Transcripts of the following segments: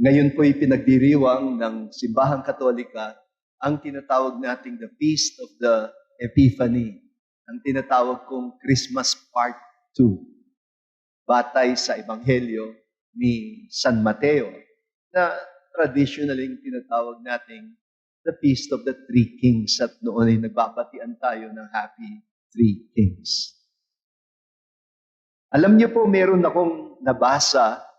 Ngayon po'y pinagdiriwang ng Simbahang Katolika ang tinatawag nating the Feast of the Epiphany, ang tinatawag kong Christmas Part 2, batay sa Ebanghelyo ni San Mateo, na traditionally tinatawag nating the Feast of the Three Kings at noon ay nagbabatian tayo ng Happy Three Kings. Alam niyo po, meron akong nabasa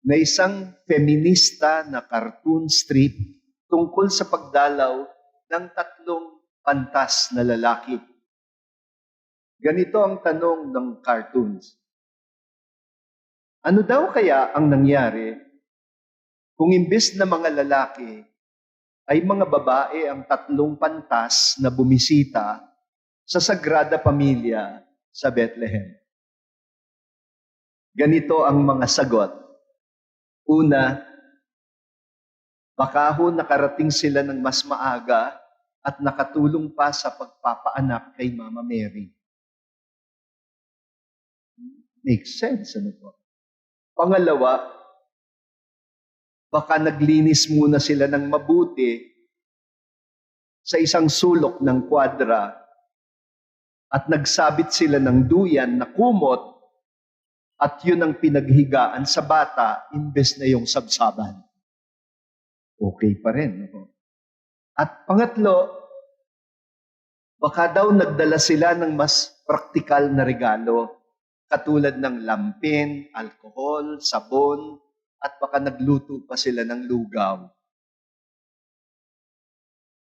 na isang feminista na cartoon strip tungkol sa pagdalaw ng tatlong pantas na lalaki. Ganito ang tanong ng cartoons. Ano daw kaya ang nangyari kung imbes na mga lalaki ay mga babae ang tatlong pantas na bumisita sa Sagrada Pamilya sa Bethlehem? Ganito ang mga sagot. Una, baka ho nakarating sila ng mas maaga at nakatulong pa sa pagpapaanak kay Mama Mary. Makes sense, ano po? Pangalawa, baka naglinis muna sila ng mabuti sa isang sulok ng kwadra at nagsabit sila ng duyan na kumot at yun ang pinaghigaan sa bata imbes na yung sabsaban. Okay pa rin. No? At pangatlo, baka daw nagdala sila ng mas praktikal na regalo katulad ng lampin, alkohol, sabon, at baka nagluto pa sila ng lugaw.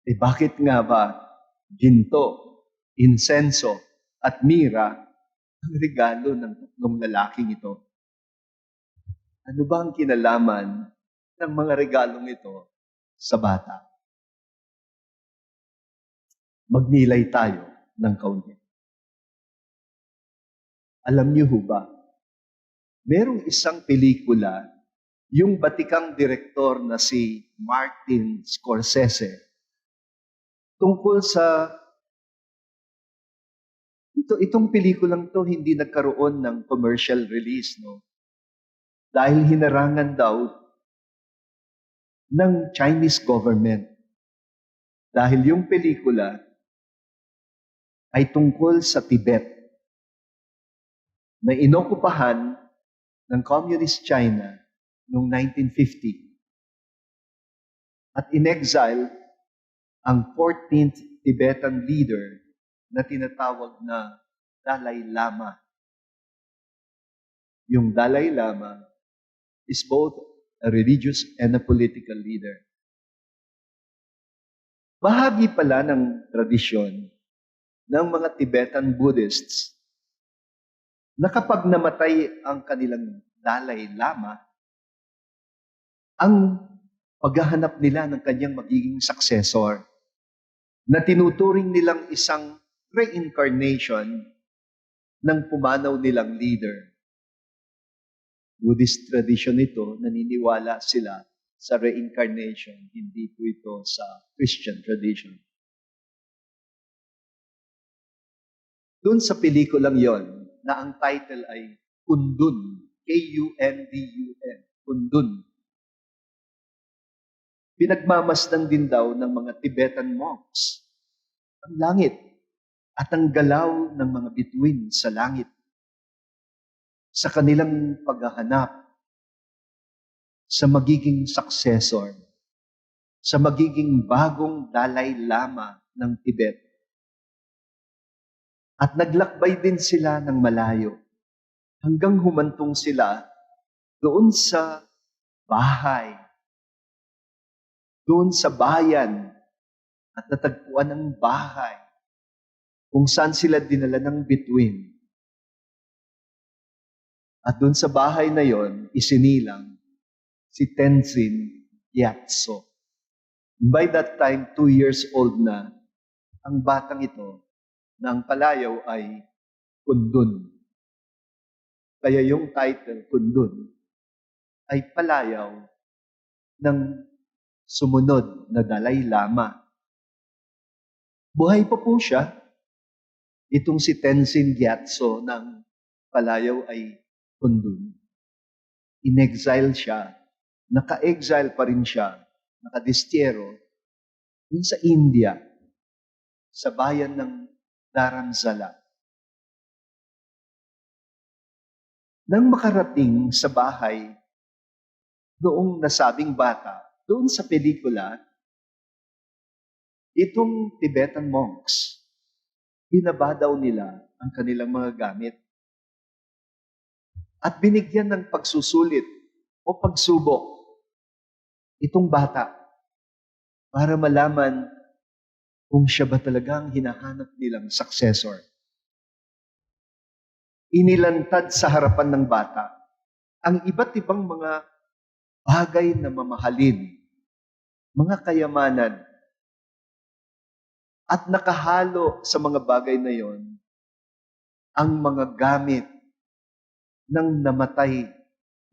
Eh bakit nga ba ginto, insenso, at mira ang regalo ng tatlong lalaking ito? Ano ba ang kinalaman ng mga regalong ito sa bata? Magnilay tayo ng kaunti. Alam niyo ho ba, merong isang pelikula, yung batikang direktor na si Martin Scorsese, tungkol sa ito, itong pelikulang to hindi nagkaroon ng commercial release, no? Dahil hinarangan daw ng Chinese government. Dahil yung pelikula ay tungkol sa Tibet na inokupahan ng Communist China noong 1950. At in-exile ang 14th Tibetan leader na tinatawag na Dalai Lama. Yung Dalai Lama is both a religious and a political leader. Bahagi pala ng tradisyon ng mga Tibetan Buddhists na kapag namatay ang kanilang Dalai Lama, ang paghahanap nila ng kanyang magiging successor na tinuturing nilang isang reincarnation ng pumanaw nilang leader. Buddhist tradition ito, naniniwala sila sa reincarnation, hindi po ito sa Christian tradition. Doon sa pelikulang yon, na ang title ay Kundun, K-U-N-D-U-N, Kundun. Pinagmamasdan din daw ng mga Tibetan monks ang langit at ang galaw ng mga bituin sa langit sa kanilang paghahanap sa magiging successor, sa magiging bagong Dalai Lama ng Tibet. At naglakbay din sila ng malayo hanggang humantong sila doon sa bahay, doon sa bayan at natagpuan ng bahay kung saan sila dinala ng bituin. At doon sa bahay na yon, isinilang si Tenzin Gyatso. By that time, two years old na, ang batang ito, na ang palayaw ay Kundun. Kaya yung title, Kundun, ay palayaw ng sumunod na Dalai Lama. Buhay pa po siya. Itong si Tenzin Gyatso ng palayaw ay Kundun. In-exile siya naka-exile pa rin siya, nakadistyero, dun sa India, sa bayan ng Dharamsala. Nang makarating sa bahay noong nasabing bata, doon sa pelikula, itong Tibetan monks, binaba daw nila ang kanilang mga gamit at binigyan ng pagsusulit o pagsubok itong bata para malaman kung siya ba talagang hinahanap nilang successor. Inilantad sa harapan ng bata ang iba't ibang mga bagay na mamahalin, mga kayamanan, at nakahalo sa mga bagay na yon ang mga gamit ng namatay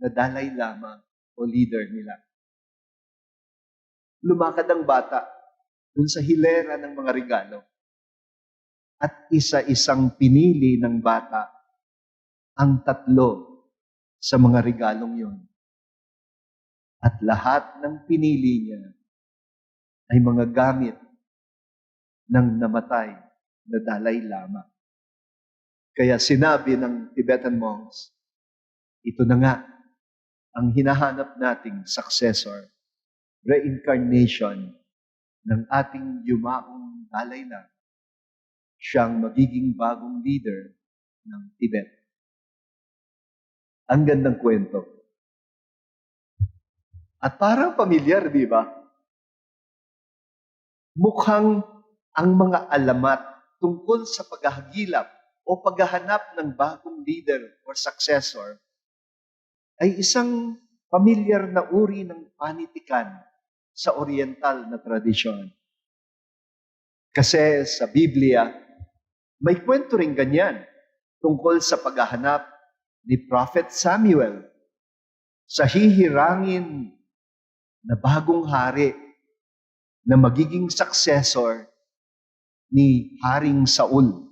na Dalai Lama o leader nila. Lumakad ang bata dun sa hilera ng mga regalo at isa-isang pinili ng bata ang tatlo sa mga regalong yon. At lahat ng pinili niya ay mga gamit ng namatay na Dalai Lama. Kaya sinabi ng Tibetan monks, ito na nga ang hinahanap nating successor, reincarnation ng ating yumaong Dalai Lama. Siyang magiging bagong leader ng Tibet. Ang gandang kwento. At parang pamilyar, di ba? Mukhang ang mga alamat tungkol sa paghahagilap o paghahanap ng bagong leader or successor ay isang pamilyar na uri ng panitikan sa oriental na tradisyon. Kasi sa Biblia, may kwento rin ganyan tungkol sa paghahanap ni Prophet Samuel sa hihirangin na bagong hari na magiging successor ni Haring Saul.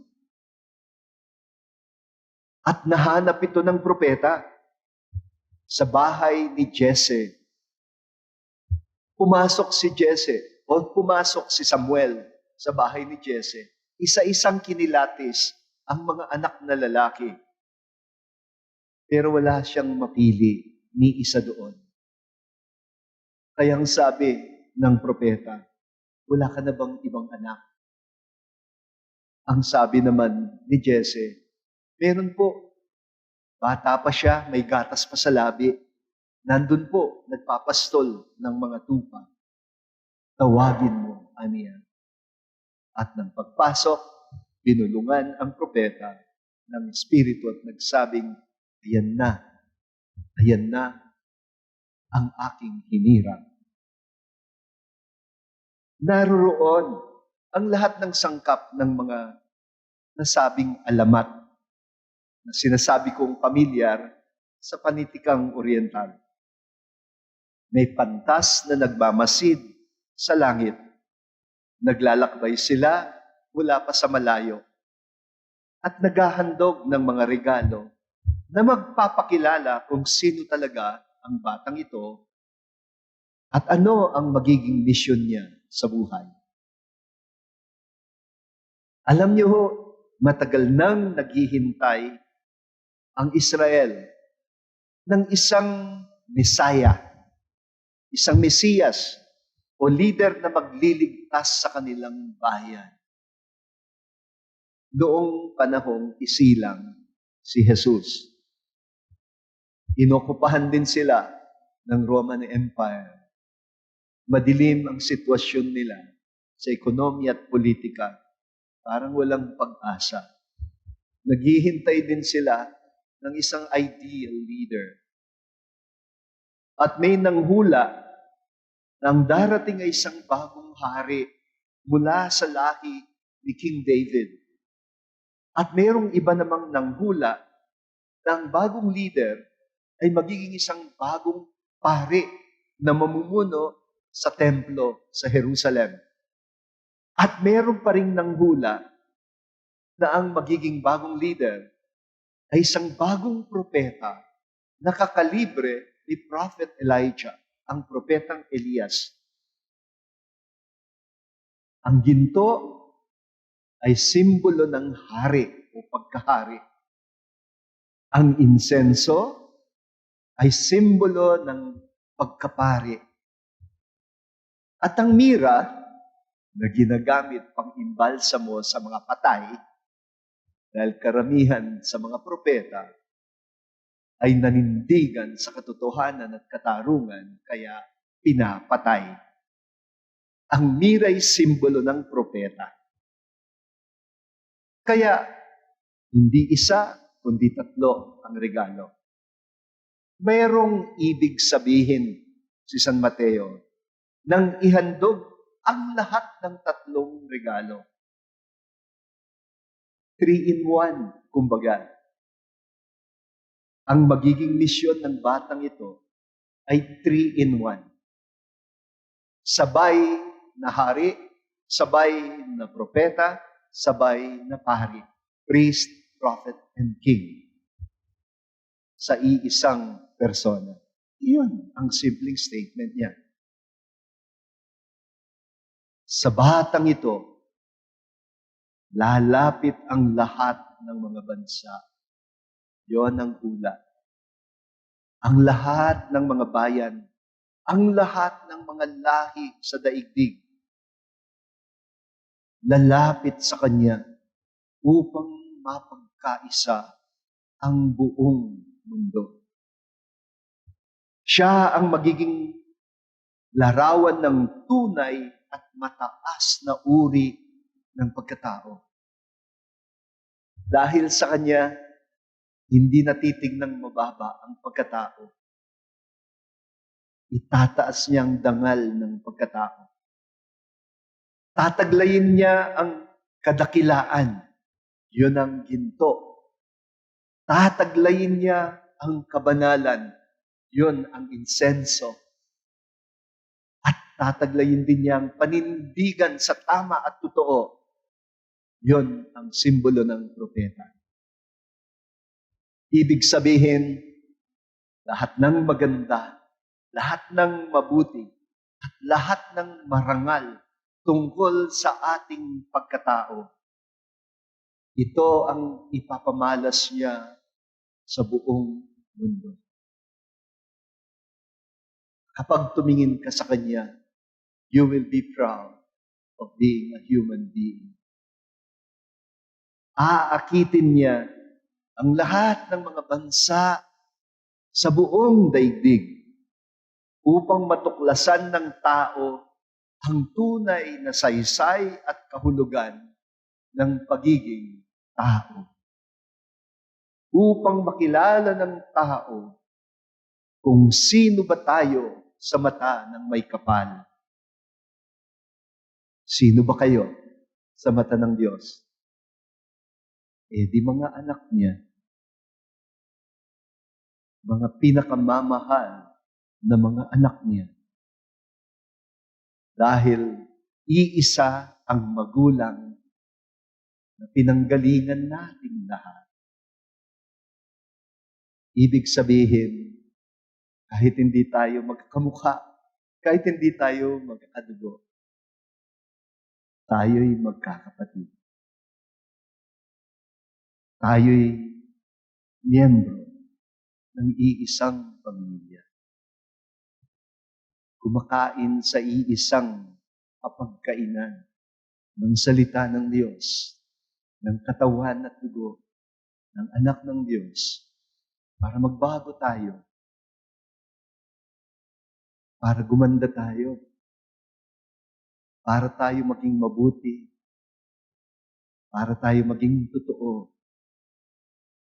At nahanap ito ng propeta sa bahay ni Jesse. Pumasok si Jesse o pumasok si Samuel sa bahay ni Jesse. Isa-isang kinilatis ang mga anak na lalaki. Pero wala siyang mapili ni isa doon. Kayang sabi ng propeta, wala ka na bang ibang anak? Ang sabi naman ni Jesse, meron po. Bata pa siya, may gatas pa sa labi. Nandun po, nagpapastol ng mga tupa. Tawagin mo, aniya. At nang pagpasok, binulungan ang propeta ng Espiritu at nagsabing, ayan na, ayan na ang aking hinirang. Naroroon ang lahat ng sangkap ng mga nasabing alamat na sinasabi kong pamilyar sa panitikang oriental. May pantas na nagmamasid sa langit. Naglalakbay sila mula pa sa malayo at naghahandog ng mga regalo na magpapakilala kung sino talaga ang batang ito at ano ang magiging misyon niya sa buhay. Alam niyo ho, matagal nang naghihintay ang Israel ng isang Messiah, isang Mesiyas o leader na magliligtas sa kanilang bayan. Noong panahong isilang si Jesus. Inokupahan din sila ng Roman Empire. Madilim ang sitwasyon nila sa ekonomiya at politika. Parang walang pag-asa. Naghihintay din sila ng isang ideal leader. At may nanghula na ang darating ay isang bagong hari mula sa lahi ni King David. At mayroong iba namang nanghula na ang bagong leader ay magiging isang bagong pare na mamumuno sa templo sa Jerusalem. At meron pa rin nanghula na ang magiging bagong leader ay isang bagong propeta na kakalibre ni Prophet Elijah. ang propetang Elias. Ang ginto ay simbolo ng hari o pagkahari. Ang insenso ay simbolo ng pagkapari. At ang mira na ginagamit pang imbalsamo sa mga patay, dahil karamihan sa mga propeta ay nanindigan sa katotohanan at katarungan, kaya pinapatay. Ang mira'y simbolo ng propeta. Kaya, hindi isa, kundi tatlo ang regalo. Mayroong ibig sabihin si San Mateo nang ihandog ang lahat ng tatlong regalo. Three in one, kumbaga. Ang magiging misyon ng batang ito ay three in one. Sabay na hari, sabay na propeta, sabay na pari. Priest, prophet, and king. Sa iisang persona. Iyon ang simpleng statement niya. Sa batang ito, lalapit ang lahat ng mga bansa. Yon ang hula. Ang lahat ng mga bayan, ang lahat ng mga lahi sa daigdig, lalapit sa Kanya upang mapagkaisa ang buong mundo. Siya ang magiging larawan ng tunay at mataas na uri ng pagkatao. Dahil sa Kanya, hindi natitignang mababa ang pagkatao. Itataas niya ang dangal ng pagkatao. Tataglayin niya ang kadakilaan. Yun ang ginto. Tataglayin niya ang kabanalan. Yun ang insenso. At tataglayin din niya ang panindigan sa tama at totoo. Yun ang simbolo ng propeta. Ibig sabihin, lahat ng maganda, lahat ng mabuti, at lahat ng marangal tungkol sa ating pagkatao. Ito ang ipapamalas niya sa buong mundo. Kapag tumingin ka sa Kanya, you will be proud of being a human being. Aakitin niya ang lahat ng mga bansa sa buong daigdig upang matuklasan ng tao ang tunay na saysay at kahulugan ng pagiging tao. Upang makilala ng tao kung sino ba tayo sa mata ng may kapal. Sino ba kayo sa mata ng Diyos? Eh di mga anak niya, mga pinakamamahal na mga anak niya. Dahil iisa ang magulang na pinanggalingan natin lahat. Ibig sabihin, kahit hindi tayo magkamukha, kahit hindi tayo mag-adugo, tayo'y magkakapatid. Tayo'y miyembro ng iisang pamilya. Kumakain sa iisang kapagkainan ng salita ng Diyos, ng katawan at dugo, ng anak ng Diyos, para magbago tayo, para gumanda tayo, para tayo maging mabuti, para tayo maging totoo,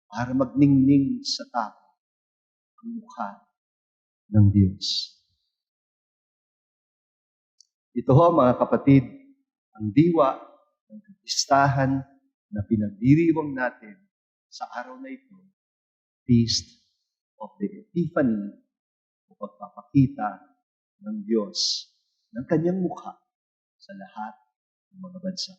para magningning sa tao ang mukha ng Diyos. Ito ho, mga kapatid, ang diwa ng kapistahan na pinagdiriwang natin sa araw na ito, Feast of the Epiphany, o pagpapakita ng Diyos ng kanyang mukha sa lahat ng mga bansa.